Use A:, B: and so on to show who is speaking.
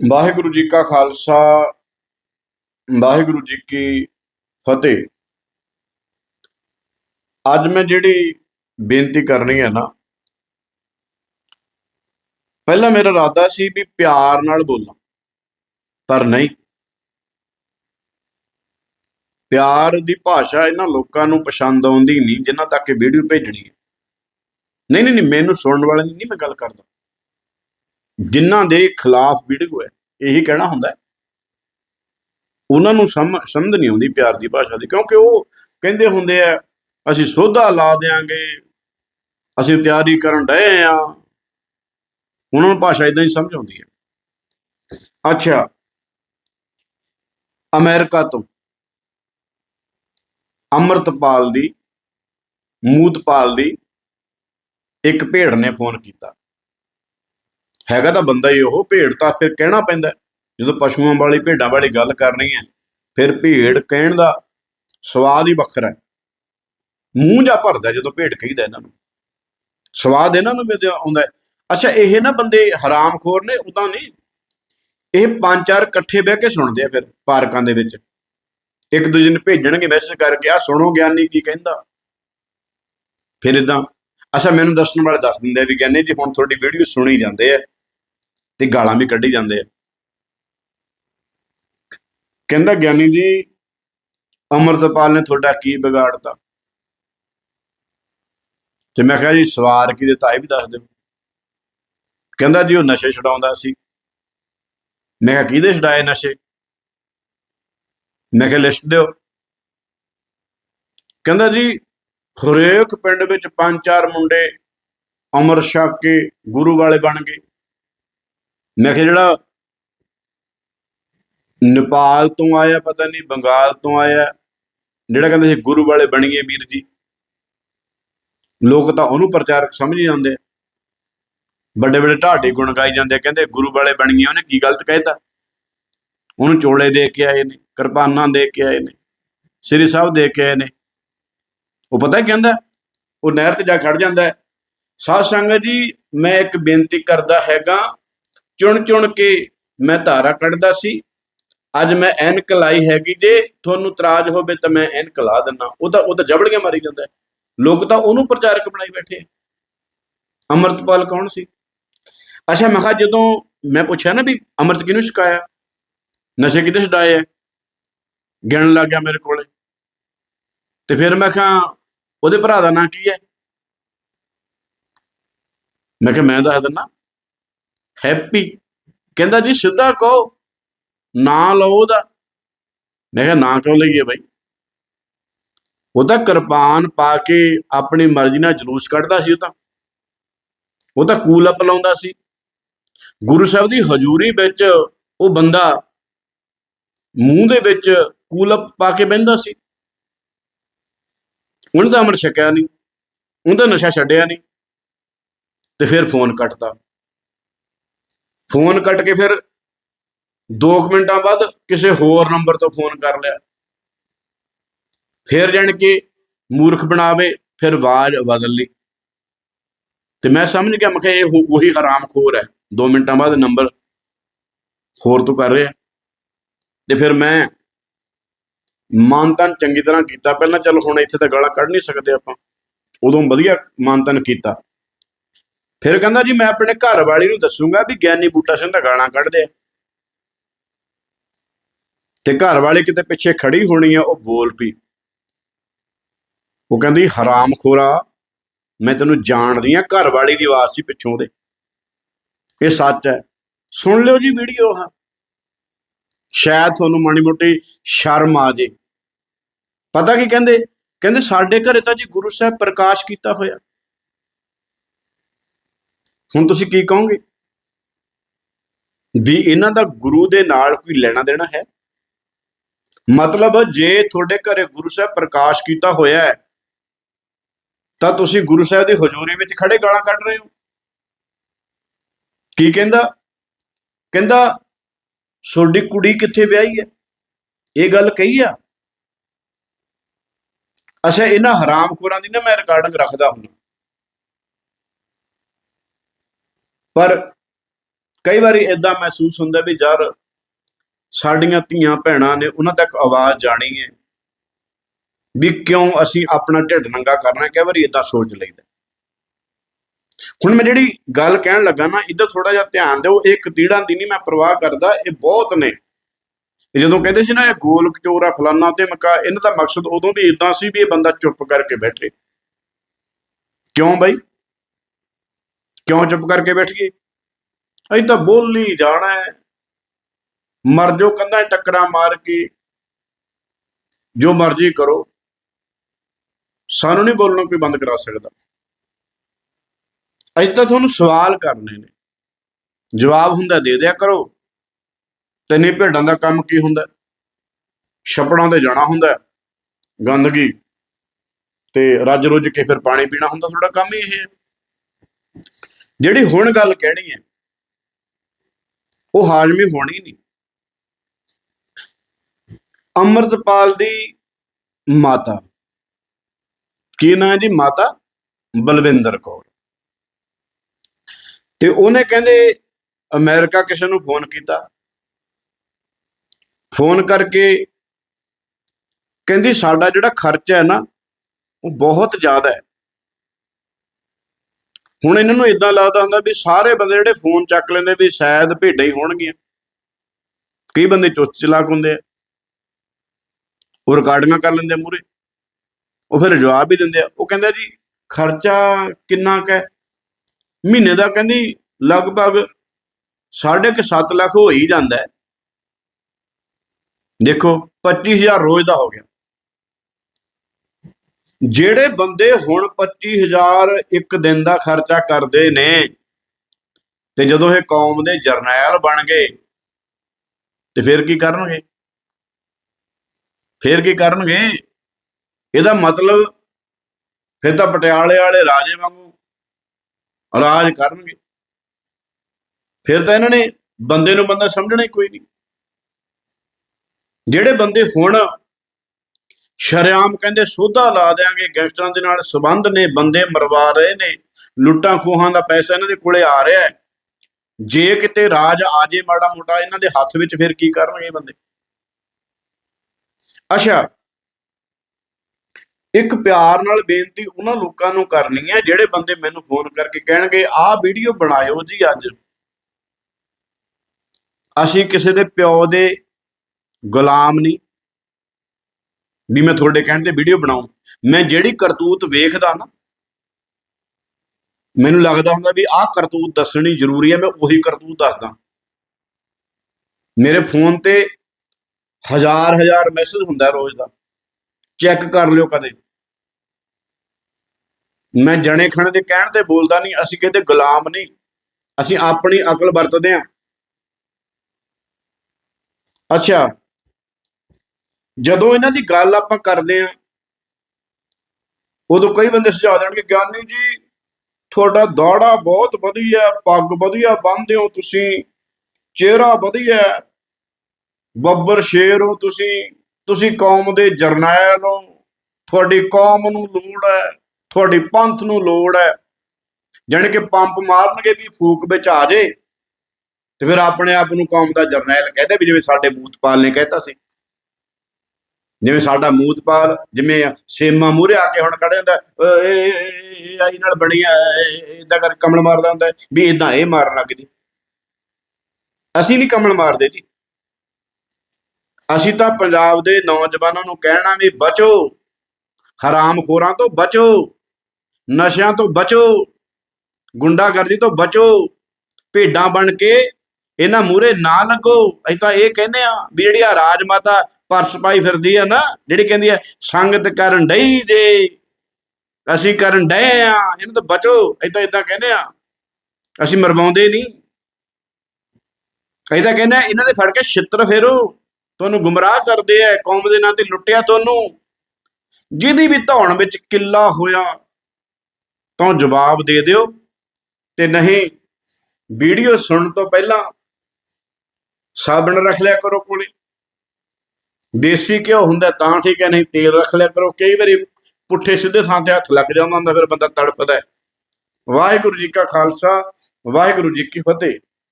A: ਵਾਹਿਗੁਰੂ ਜੀ ਕਾ ਖਾਲਸਾ, ਵਾਹਿਗੁਰੂ ਜੀ ਕੀ ਫਤਿਹ। ਅੱਜ ਮੈਂ ਜਿਹੜੀ ਬੇਨਤੀ ਕਰਨੀ ਹੈ ਨਾ, ਪਹਿਲਾਂ ਮੇਰਾ ਇਰਾਦਾ ਸੀ ਵੀ ਪਿਆਰ ਨਾਲ ਬੋਲਾਂ, ਪਰ ਨਹੀਂ। ਪਿਆਰ ਦੀ ਭਾਸ਼ਾ ਇਹਨਾਂ ਲੋਕਾਂ ਨੂੰ ਪਸੰਦ ਆਉਂਦੀ ਨਹੀਂ, ਜਿਨ੍ਹਾਂ ਤੱਕ ਇਹ ਵੀਡੀਓ ਭੇਜਣੀ ਹੈ। ਨਹੀਂ ਨਹੀਂ ਨਹੀਂ, ਮੈਨੂੰ ਸੁਣਨ ਵਾਲੇ ਨਹੀਂ ਮੈਂ ਗੱਲ ਕਰਦਾ। ਜਿਨ੍ਹਾਂ ਦੇ ਖਿਲਾਫ ਵੀਡੀਓ ਹੈ ਇਹੀ ਕਹਿਣਾ ਹੁੰਦਾ ਉਹਨਾਂ ਨੂੰ ਸਮ, ਸਮਝ ਨਹੀਂ ਆਉਂਦੀ ਪਿਆਰ ਦੀ ਭਾਸ਼ਾ ਦੀ, ਕਿਉਂਕਿ ਉਹ ਕਹਿੰਦੇ ਹੁੰਦੇ ਆ, ਅਸੀਂ ਸੋਧਾ ਲਾ ਦੇਾਂਗੇ ਅਸੀਂ ਤਿਆਰੀ ਕਰਨ ਡਏ ਆ। ਉਹਨਾਂ ਨੂੰ ਭਾਸ਼ਾ ਇਦਾਂ ਹੀ ਸਮਝ ਆਉਂਦੀ ਹੈ। ਅੱਛਾ। ਅਮਰੀਕਾ ਤੋਂ ਅਮਰਤਪਾਲ ਦੀ, ਮੂਤਪਾਲ ਦੀ ਇੱਕ ਭੇੜ ਨੇ ਫੋਨ ਕੀਤਾ। ਹੈਗਾ ਤਾਂ ਬੰਦਾ ਹੀ ਉਹ, ਭੇਡ ਤਾਂ ਫਿਰ ਕਹਿਣਾ ਪੈਂਦਾ ਜਦੋਂ ਪਸ਼ੂਆਂ ਵਾਲੀ, ਭੇਡਾਂ ਵਾਲੀ ਗੱਲ ਕਰਨੀ ਹੈ, ਫਿਰ ਭੇਡ ਕਹਿਣ ਦਾ ਸਵਾਦ ਹੀ ਵੱਖਰਾ ਹੈ। ਮੂੰਹ ਜਾ ਭਰਦਾ ਜਦੋਂ ਭੇਡ ਕਹੀਦਾ ਇਹਨਾਂ ਨੂੰ। ਸਵਾਦ ਇਹਨਾਂ ਨੂੰ ਵੀ ਆਉਂਦਾ ਅੱਛਾ, ਇਹ ਨਾ ਬੰਦੇ ਹਰਾਮਖੋਰ ਨੇ ਉਦਾਂ ਨਹੀਂ। ਇਹ ਪੰਜ ਚਾਰ ਇਕੱਠੇ ਬਹਿ ਕੇ ਸੁਣਦੇ ਆ ਫਿਰ ਪਾਰਕਾਂ ਦੇ ਵਿੱਚ। ਇੱਕ ਦੂਜੇ ਨੂੰ ਭੇਜਣਗੇ ਮੈਸੇਜ ਕਰਕੇ ਆ ਸੁਣੋ ਗਿਆਨੀ ਕੀ ਕਹਿੰਦਾ। ਫਿਰ ਇਦਾਂ ਅੱਛਾ, ਮੈਨੂੰ ਦੱਸਣ ਵਾਲੇ ਦੱਸ ਦਿੰਦੇ ਆ ਵੀ ਕਹਿੰਦੇ ਜੀ, ਹੁਣ ਤੁਹਾਡੀ ਵੀਡੀਓ ਸੁਣੀ ਜਾਂਦੇ ਆ। ਤੇ ਗਾਲਾਂ ਵੀ ਕੱਢੀ ਜਾਂਦੇ ਆ। ਕਹਿੰਦਾ, ਗਿਆਨੀ ਜੀ, ਅਮਰਤਪਾਲ ਨੇ ਤੁਹਾਡਾ ਕੀ ਵਿਗਾੜਤਾ? ਤੇ ਮੈਂ ਕਿਹਾ ਜੀ, ਸਵਾਰ ਕੀ ਦਿੱਤਾ, ਇਹ ਵੀ ਦੱਸ ਦਿਓ। ਕਹਿੰਦਾ ਜੀ, ਉਹ ਨਸ਼ੇ ਛਡਾਉਂਦਾ ਸੀ। ਮੈਂ ਕਿਹਾ, ਕਿਹਦੇ ਛਡਾਏ ਨਸ਼ੇ? ਮੈਂ ਕਿਹਾ, ਲਿਸਟ ਦਿਓ। ਕਹਿੰਦਾ ਜੀ, ਹਰੇਕ ਪਿੰਡ ਵਿੱਚ ਪੰਜ ਚਾਰ ਮੁੰਡੇ ਅਮਰ ਛਕ ਕੇ ਗੁਰੂ ਵਾਲੇ ਬਣ ਗਏ। ਮੈਂ ਕਿਹਾ ਜਿਹੜਾ ਨੇਪਾਲ ਤੋਂ ਆਇਆ ਪਤਾ ਨਹੀਂ ਬੰਗਾਲ ਤੋਂ ਆਇਆ ਜਿਹੜਾ ਕਹਿੰਦੇ ਸੀ ਗੁਰੂ ਵਾਲੇ ਬਣੀਏ ਵੀਰ ਜੀ। ਲੋਕ ਤਾਂ ਉਹਨੂੰ ਪ੍ਰਚਾਰਕ ਸਮਝ ਹੀ ਜਾਂਦੇ ਆ। ਵੱਡੇ ਵੱਡੇ ਢਾਡੀ ਗੁਣ ਗਾਈ ਜਾਂਦੇ ਆ, ਕਹਿੰਦੇ ਗੁਰੂ ਵਾਲੇ ਬਣੀਏ ਉਹਨੇ ਕੀ ਗਲਤ ਕਹਿਤਾ ਉਹਨੂੰ ਚੋਲੇ ਦੇ ਕੇ ਆਏ ਨੇ ਕਿਰਪਾਨਾਂ ਦੇ ਕੇ ਆਏ ਨੇ ਸ੍ਰੀ ਸਾਹਿਬ ਦੇ ਕੇ ਆਏ ਨੇ। ਉਹ ਪਤਾ ਕੀ ਕਹਿੰਦਾ? ਉਹ ਨਹਿਰ ਤੇ ਜਾ ਖੜ ਜਾਂਦਾ ਹੈ। ਸਾਧ ਸੰਗਤ ਜੀ ਮੈਂ ਇੱਕ ਬੇਨਤੀ ਕਰਦਾ ਹੈਗਾ ਚੁਣ ਚੁਣ ਕੇ ਮੈਂ ਧਾਰਾ ਕੱਢਦਾ ਸੀ। ਅੱਜ ਮੈਂ ਐਨਕ ਲਾਈ ਹੈਗੀ, ਜੇ ਤੁਹਾਨੂੰ ਤਰਾਜ ਹੋਵੇ ਤਾਂ ਮੈਂ ਐਨਕ ਲਾ ਦਿੰਨਾ ਉਹ ਤਾਂ ਉਹ ਤਾਂ ਜਬੜੀਆਂ ਮਾਰੀ ਜਾਂਦਾ। ਲੋਕ ਤਾਂ ਉਹਨੂੰ ਪ੍ਰਚਾਰਕ ਬਣਾਈ ਬੈਠੇ ਆ। ਅੰਮ੍ਰਿਤਪਾਲ ਕੌਣ ਸੀ? ਅੱਛਾ, ਮੈਂ ਕਿਹਾ ਜਦੋਂ ਮੈਂ ਪੁੱਛਿਆ ਨਾ ਵੀ ਅੰਮ੍ਰਿਤ ਕਿਹਨੂੰ ਛਕਾਇਆ? ਨਸ਼ੇ ਕਿਹਦੇ ਛਡਾਏ ਆ? ਗਿਣਨ ਲੱਗ ਗਿਆ ਮੇਰੇ ਕੋਲੇ। ਤੇ ਫਿਰ ਮੈਂ ਕਿਹਾ, ਉਹਦੇ ਭਰਾ ਦਾ ਨਾਂ ਕੀ ਹੈ? ਮੈਂ ਕਿਹਾ, ਮੈਂ ਦੱਸ ਦਿੰਦਾ ਹੈਪੀ। ਕਹਿੰਦਾ ਜੀ, ਸਿੱਧਾ ਕਹੋ, ਨਾਂ ਲਓ ਉਹਦਾ। ਮੈਂ ਕਿਹਾ, ਨਾ ਕਿਉਂ ਲਈਏ ਬਾਈ? ਉਹ ਤਾਂ ਕਿਰਪਾਨ ਪਾ ਕੇ ਆਪਣੀ ਮਰਜ਼ੀ ਨਾਲ ਜਲੂਸ ਕੱਢਦਾ ਸੀ ਉਹ ਤਾਂ। ਉਹ ਤਾਂ ਕੂਲ ਅਪ ਲਾਉਂਦਾ ਸੀ। ਗੁਰੂ ਸਾਹਿਬ ਦੀ ਹਜ਼ੂਰੀ ਵਿੱਚ ਉਹ ਬੰਦਾ ਮੂੰਹ ਦੇ ਵਿੱਚ ਕੂਲ ਅਪ ਪਾ ਕੇ ਬਹਿੰਦਾ ਸੀ। ਉਹਨੇ ਤਾਂ ਅਮਰ ਛਕਿਆ ਨਹੀਂ। ਉਹਦਾ ਨਸ਼ਾ ਛੱਡਿਆ ਨਹੀਂ। ਤੇ ਫਿਰ ਫੋਨ ਕੱਟਦਾ। ਫੋਨ ਕੱਟ ਕੇ ਫਿਰ 2 ਮਿੰਟਾਂ ਬਾਅਦ ਕਿਸੇ ਹੋਰ ਨੰਬਰ ਤੋਂ ਫੋਨ ਕਰ ਲਿਆ। ਫਿਰ ਜਾਣ ਕੇ ਮੂਰਖ ਬਣਾਵੇ, ਫਿਰ ਆਵਾਜ਼ ਬਦਲ ਲਈ। ਤੇ ਮੈਂ ਸਮਝ ਗਿਆ, ਮੈਂ ਕਿਹਾ ਇਹ ਉਹੀ ਹਰਾਮਖੋਰ ਹੈ। 2 ਮਿੰਟਾਂ ਬਾਅਦ ਨੰਬਰ ਹੋਰ ਤੋਂ ਕਰ ਰਿਹਾ। ਤੇ ਫਿਰ ਮੈਂ ਮਾਨਤਨ ਚੰਗੀ ਤਰ੍ਹਾਂ ਕੀਤਾ। ਪਹਿਲਾਂ ਚਲ ਹੁਣ ਇੱਥੇ ਤਾਂ ਗਾਲਾਂ ਕੱਢ ਨਹੀਂ ਸਕਦੇ ਆਪਾਂ। ਉਦੋਂ ਵਧੀਆ ਮਾਨਤਨ ਕੀਤਾ। ਫਿਰ ਕਹਿੰਦਾ ਜੀ ਮੈਂ ਆਪਣੇ ਘਰ ਵਾਲੀ ਨੂੰ ਦੱਸੂਗਾ ਵੀ ਗਿਆਨੀ ਬੂਟਾ ਸਿੰਘ ਦਾ ਗਾਣਾ ਕੱਢਦੇ ਆ। ਤੇ ਘਰ ਵਾਲੇ ਕਿਤੇ ਪਿੱਛੇ ਖੜੀ ਹੋਣੀ ਆ, ਉਹ ਬੋਲ ਪਈ। ਉਹ ਕਹਿੰਦੀ, ਹਰਾਮ ਖੋਰਾ, ਮੈਂ ਤੈਨੂੰ ਜਾਣਦੀ ਆ, ਘਰ ਵਾਲੀ ਦੀ ਆਵਾਜ਼ ਸੀ ਪਿੱਛੋਂ ਦੇ ਇਹ ਸੱਚ ਹੈ। ਸੁਣ ਲਿਓ ਜੀ ਵੀਡੀਓ ਹਾਂ। ਸ਼ਾਇਦ ਤੁਹਾਨੂੰ ਮਾੜੀ ਮੋਟੀ ਸ਼ਰਮ ਆ ਜੇ। ਪਤਾ ਕੀ ਕਹਿੰਦੇ? ਕਹਿੰਦੇ, ਸਾਡੇ ਘਰੇ ਤਾਂ ਜੀ ਗੁਰੂ ਸਾਹਿਬ ਪ੍ਰਕਾਸ਼ ਕੀਤਾ ਹੋਇਆ। ਹੁਣ ਤੁਸੀਂ ਕੀ ਕਹੋਗੇ? ਵੀ ਇਹਨਾਂ ਦਾ ਗੁਰੂ ਦੇ ਨਾਲ ਕੋਈ ਲੈਣਾ ਦੇਣਾ ਹੈ? ਮਤਲਬ ਜੇ ਤੁਹਾਡੇ ਘਰੇ ਗੁਰੂ ਸਾਹਿਬ ਪ੍ਰਕਾਸ਼ ਕੀਤਾ ਹੋਇਆ ਹੈ, ਤਾਂ ਤੁਸੀਂ ਗੁਰੂ ਸਾਹਿਬ ਦੀ ਹਜ਼ੂਰੀ ਵਿੱਚ ਖੜੇ ਗਾਲਾਂ ਕੱਢ ਰਹੇ ਹੋ। ਕੀ ਕਹਿੰਦਾ? ਕਹਿੰਦਾ, ਤੁਹਾਡੀ ਕੁੜੀ ਕਿੱਥੇ ਵਿਆਹੀ ਹੈ? ਇਹ ਗੱਲ ਕਹੀ ਆ। ਅੱਛਾ, ਇਹਨਾਂ ਹਰਾਮਖੋਰਾਂ ਦੀ ਨਾ ਮੈਂ ਰਿਕਾਰਡਿੰਗ ਰੱਖਦਾ ਹੁੰਦਾ। ਪਰ ਕਈ ਵਾਰੀ ਇਦਾਂ ਮਹਿਸੂਸ ਹੁੰਦਾ ਵੀ ਯਾਰ ਸਾਡੀਆਂ ਧੀਆਂ ਭੈਣਾਂ ਨੇ ਉਹਨਾਂ ਤੱਕ ਆਵਾਜ਼ ਜਾਣੀ ਹੈ ਵੀ ਕਿਉਂ ਅਸੀਂ ਆਪਣਾ ਢਿੱਡ ਨੰਗਾ ਕਰਨਾ, ਕਈ ਵਾਰੀ ਇਦਾਂ ਸੋਚ ਲਈਦਾ। ਹੁਣ ਮੈਂ ਜਿਹੜੀ ਗੱਲ ਕਹਿਣ ਲੱਗਾ ਨਾ, ਇੱਧਰ ਥੋੜਾ ਜਿਹਾ ਧਿਆਨ ਦਿਓ, ਇਹ ਕਤੀੜਾਂ ਦੀ ਨਹੀਂ ਮੈਂ ਪ੍ਰਵਾਹ ਕਰਦਾ, ਇਹ ਬਹੁਤ ਨੇ। ਜਦੋਂ ਕਹਿੰਦੇ ਸੀ ਨਾ, ਇਹ ਗੋਲ ਕਚੋਰਾ ਫਲਾਨਾ ਤੇ ਮਕਾ, ਇਹਨਾਂ ਦਾ ਮਕਸਦ ਉਦੋਂ ਵੀ ਇਦਾਂ ਸੀ ਵੀ ਇਹ ਬੰਦਾ ਚੁੱਪ ਕਰਕੇ ਬੈਠੇ। ਕਿਉਂ ਬਾਈ? ਕਿਉਂ ਚੁੱਪ ਕਰਕੇ ਬੈਠ ਗਏ ਅਸੀਂ ਤਾਂ ਬੋਲੀ ਜਾਣਾ ਹੈ। ਮਰ ਜੋ ਕੰਧਾਂ ਟੱਕਰਾਂ ਮਾਰ ਕੇ। ਜੋ ਮਰਜ਼ੀ ਕਰੋ। ਸਾਨੂੰ ਨਹੀਂ ਬੋਲਣਾ ਕੋਈ ਬੰਦ ਕਰਾ ਸਕਦਾ। ਅਸੀਂ ਤਾਂ ਤੁਹਾਨੂੰ ਸਵਾਲ ਕਰਨੇ ਨੇ। ਜਵਾਬ ਹੁੰਦਾ ਦੇ ਦਿਆ ਕਰੋ। ਤੇ ਨਹੀਂ ਭੇਡਾਂ ਦਾ ਕੰਮ ਕੀ ਹੁੰਦਾ? ਛੱਪੜਾਂ ਤੇ ਜਾਣਾ ਹੁੰਦਾ। ਗੰਦਗੀ। ਤੇ ਰੱਜ ਰੁੱਜ ਕੇ ਫਿਰ ਪਾਣੀ ਪੀਣਾ ਹੁੰਦਾ। ਤੁਹਾਡਾ ਕੰਮ ਹੀ ਇਹ ਹੈ। ਜਿਹੜੀ ਹੁਣ ਗੱਲ ਕਹਿਣੀ ਹੈ, ਉਹ ਹਾਜ਼ਮੀ ਹੋਣੀ ਨਹੀਂ। ਅੰਮ੍ਰਿਤਪਾਲ ਦੀ ਮਾਤਾ, ਕੀ ਨਾਂ ਹੈ ਜੀ? ਮਾਤਾ ਬਲਵਿੰਦਰ ਕੌਰ। ਤੇ ਉਹਨੇ ਕਹਿੰਦੇ, ਅਮਰੀਕਾ ਕਿਸੇ ਨੂੰ ਫੋਨ ਕੀਤਾ। ਫੋਨ ਕਰਕੇ ਕਹਿੰਦੀ, ਸਾਡਾ ਜਿਹੜਾ ਖਰਚਾ ਹੈ ਨਾ, ਉਹ ਬਹੁਤ ਜ਼ਿਆਦਾ ਹੈ। ਹੁਣ ਇਹਨਾਂ ਨੂੰ ਇਦਾਂ ਲੱਗਦਾ ਹੁੰਦਾ ਵੀ ਸਾਰੇ ਬੰਦੇ ਜਿਹੜੇ ਫੋਨ ਚੱਕ ਲੈਂਦੇ ਵੀ ਸ਼ਾਇਦ ਭੇਡਾਂ ਹੀ ਹੋਣਗੀਆਂ। ਕਈ ਬੰਦੇ ਚੁਸਤ ਚਲਾਕ ਹੁੰਦੇ ਆ। ਉਹ ਰਿਕਾਰਡਿੰਗਾਂ ਕਰ ਲੈਂਦੇ ਮੂਰੇ ਉਹ ਫਿਰ ਜਵਾਬ ਵੀ ਦਿੰਦੇ ਆ। ਉਹ ਕਹਿੰਦਾ ਜੀ, ਖਰਚਾ ਕਿੰਨਾ ਕੁ ਹੈ? ਮਹੀਨੇ ਦਾ ਕਹਿੰਦੀ, ਲਗਭਗ 7.5 ਲੱਖ ਹੋ ਹੀ ਜਾਂਦਾ ਹੈ। ਦੇਖੋ 25000 ਰੋਜ਼ ਦਾ ਹੋ ਗਿਆ। ਜਿਹੜੇ ਬੰਦੇ ਹੁਣ 25000 ਇੱਕ ਦਿਨ ਦਾ ਖਰਚਾ ਕਰਦੇ ਨੇ ਤੇ ਜਦੋਂ ਇਹ ਕੌਮ ਦੇ ਜਰਨੈਲ ਬਣ ਗਏ, ਤੇ ਫਿਰ ਕੀ ਕਰਨਗੇ? ਫਿਰ ਕੀ ਕਰਨਗੇ? ਇਹਦਾ ਮਤਲਬ ਫਿਰ ਤਾਂ ਪਟਿਆਲੇ ਵਾਲੇ ਰਾਜੇ ਵਾਂਗੂ ਰਾਜ ਕਰਨਗੇ। ਫਿਰ ਤਾਂ ਇਹਨਾਂ ਨੇ ਬੰਦੇ ਨੂੰ ਬੰਦਾ ਸਮਝਣਾ ਹੀ ਕੋਈ ਨਹੀਂ। ਜਿਹੜੇ ਬੰਦੇ ਹੁਣ ਸ਼ਰਿਆਮ ਕਹਿੰਦੇ ਸੋਧਾ ਲਾ ਦੇਾਂਗੇ ਗੈਂਗਸਟਰਾਂ ਦੇ ਨਾਲ ਸਬੰਧ ਨੇ, ਬੰਦੇ ਮਰਵਾ ਰਹੇ ਨੇ, ਲੁੱਟਾਂ ਖੋਹਾਂ ਦਾ ਪੈਸਾ ਇਹਨਾਂ ਦੇ ਕੋਲੇ ਆ ਰਿਹਾ ਹੈ। ਜੇ ਕਿਤੇ ਰਾਜ ਆ ਜੇ ਮਾੜਾ ਮੋਟਾ, ਇਹਨਾਂ ਦੇ ਹੱਥ ਵਿੱਚ ਫਿਰ ਕੀ ਕਰਨਗੇ ਬੰਦੇ? ਅੱਛਾ, ਇੱਕ ਪਿਆਰ ਨਾਲ ਬੇਨਤੀ ਉਹਨਾਂ ਲੋਕਾਂ ਨੂੰ ਕਰਨੀ ਹੈ, ਜਿਹੜੇ ਬੰਦੇ ਮੈਨੂੰ ਫੋਨ ਕਰਕੇ ਕਹਿਣਗੇ, ਆਹ ਵੀਡੀਓ ਬਣਾਇਓ ਜੀ ਅੱਜ। ਅਸੀਂ ਕਿਸੇ ਦੇ ਪਿਓ ਦੇ ਗੁਲਾਮ ਨਹੀਂ ਵੀ ਮੈਂ ਤੁਹਾਡੇ ਕਹਿਣ ਤੇ ਵੀਡੀਓ ਬਣਾਉਂ ਮੈਂ ਜਿਹੜੀ ਕਰਤੂਤ ਵੇਖਦਾ ਨਾ, ਮੈਨੂੰ ਲੱਗਦਾ ਹੁੰਦਾ ਵੀ ਆਹ ਕਰਤੂਤ ਦੱਸਣੀ ਜ਼ਰੂਰੀ ਹੈ, ਮੈਂ ਉਹੀ ਕਰਤੂਤ ਦੱਸਦਾ। ਮੇਰੇ ਫੋਨ ਤੇ ਹਜ਼ਾਰ ਹਜ਼ਾਰ ਮੈਸੇਜ ਹੁੰਦਾ ਰੋਜ਼ ਦਾ। ਚੈੱਕ ਕਰ ਲਿਓ ਕਦੇ। ਮੈਂ ਜਣੇ ਖਣੇ ਦੇ ਕਹਿਣ ਤੇ ਬੋਲਦਾ ਨਹੀਂ, ਅਸੀਂ ਕਹਿੰਦੇ ਗੁਲਾਮ ਨਹੀਂ। ਅਸੀਂ ਆਪਣੀ ਅਕਲ ਵਰਤਦੇ ਹਾਂ। ਅੱਛਾ। ਜਦੋਂ ਇਹਨਾਂ ਦੀ ਗੱਲ ਆਪਾਂ ਕਰਦੇ ਆਂ ਉਦੋਂ ਕਈ ਬੰਦੇ ਸੁਝਾਅ ਦੇਣਗੇ, ਗਿਆਨੀ ਜੀ, ਤੁਹਾਡਾ ਦਾੜਾ ਬਹੁਤ ਵਧੀਆ, ਪੱਗ ਵਧੀਆ ਬੰਨਦੇ ਹੋ ਤੁਸੀਂ, ਚਿਹਰਾ ਵਧੀਆ, ਬੱਬਰ ਸ਼ੇਰ ਹੋ ਤੁਸੀਂ ਤੁਸੀਂ ਕੌਮ ਦੇ ਜਰਨੈਲ ਹੋ, ਤੁਹਾਡੀ ਕੌਮ ਨੂੰ ਲੋੜ ਹੈ, ਤੁਹਾਡੀ ਪੰਥ ਨੂੰ ਲੋੜ ਹੈ, ਜਾਣੀ ਕਿ ਪੰਪ ਮਾਰਨਗੇ ਵੀ ਫੂਕ ਵਿੱਚ ਆ ਜੇ, ਤੇ ਫਿਰ ਆਪਣੇ ਆਪ ਨੂੰ ਕੌਮ ਦਾ ਜਰਨੈਲ ਕਹਿੰਦੇ ਵੀ ਜਿਵੇਂ ਸਾਡੇ ਮੂਤਪਾਲ ਨੇ ਕਹਿਤਾ ਸੀ। ਜਿਵੇਂ ਸਾਡਾ ਮੂਤਪਾਲ, ਜਿਵੇਂ ਸੇਮਾ ਮੂਰੇ ਆ ਕੇ ਹੁਣ ਖੜੇ ਹੁੰਦਾ ਇਹ- ਆਈ ਨਾਲ ਬਣੀ ਆ ਇਦਾਂ ਕਰ ਕਮਲ ਮਾਰਦਾ ਹੁੰਦਾ, ਵੀ ਇਦਾਂ ਇਹ ਮਾਰਨ ਲੱਗ ਜੀ ਅਸੀਂ ਨਹੀਂ ਕਮਲ ਮਾਰਦੇ ਜੀ। ਅਸੀਂ ਤਾਂ ਪੰਜਾਬ ਦੇ ਨੌਜਵਾਨਾਂ ਨੂੰ ਕਹਿਣਾ ਵੀ ਬਚੋ, ਹਰਾਮਖੋਰਾਂ ਤੋਂ ਬਚੋ, ਨਸ਼ਿਆਂ ਤੋਂ ਬਚੋ, ਗੁੰਡਾਗਰਦੀ ਤੋਂ ਬਚੋ, ਭੇਡਾਂ ਬਣ ਕੇ ਇਹਨਾਂ ਮੂਰੇ ਨਾ ਲੱਗੋ। ਅਸੀਂ ਤਾਂ ਇਹ ਕਹਿੰਦੇ ਆ ਵੀ ਜਿਹੜੀ ਆ ਰਾਜ ਮਾਤਾ ਪਰਸ ਪਾਈ ਫਿਰਦੀ ਹੈ ਨਾ, ਜਿਹੜੀ ਕਹਿੰਦੀ ਹੈ ਸੰਗਤ ਕਰਨ ਡਈ ਜੇ, ਅਸੀਂ ਕਰਨ ਡਏ ਆ, ਇਹਨੂੰ ਤਾਂ ਬਚੋ, ਅਸੀਂ ਤਾਂ ਇਦਾਂ ਕਹਿੰਦੇ ਆ। ਅਸੀਂ ਮਰਵਾਉਂਦੇ ਨਹੀਂ। ਅਸੀਂ ਤਾਂ ਕਹਿੰਦੇ ਇਹਨਾਂ ਦੇ ਫੜ ਕੇ ਛਿੱਤਰ ਫੇਰੋ, ਤੁਹਾਨੂੰ ਗੁੰਮਰਾਹ ਕਰਦੇ ਆ, ਕੌਮ ਦੇ ਨਾਂ ਤੇ ਲੁੱਟਿਆ ਤੁਹਾਨੂੰ। ਜਿਹਦੀ ਵੀ ਧੌਣ ਵਿੱਚ ਕਿੱਲਾ ਹੋਇਆ, ਤਾਂ ਜਵਾਬ ਦੇ ਦਿਓ। ਤੇ ਨਹੀਂ, ਵੀਡੀਓ ਸੁਣਨ ਤੋਂ ਪਹਿਲਾਂ ਸਾਬਣ ਰੱਖ ਲਿਆ ਕਰੋ ਕੋਲੇ। ਦੇਸੀ ਘਿਓ ਹੁੰਦਾ ਤਾਂ ਠੀਕ ਹੈ, ਨਹੀਂ ਤੇਲ ਰੱਖ ਲਿਆ ਕਰੋ। ਕਈ ਵਾਰੀ ਪੁੱਠੇ ਸਿੱਧੇ ਥਾਂ ਤੇ ਹੱਥ ਲੱਗ ਜਾਂਦਾ ਹੁੰਦਾ, ਫਿਰ ਬੰਦਾ ਤੜਪਦਾ ਵਾਹਿਗੁਰੂ ਜੀ ਕਾ ਖਾਲਸਾ, ਵਾਹਿਗੁਰੂ ਜੀ ਕੀ ਫਤਿਹ।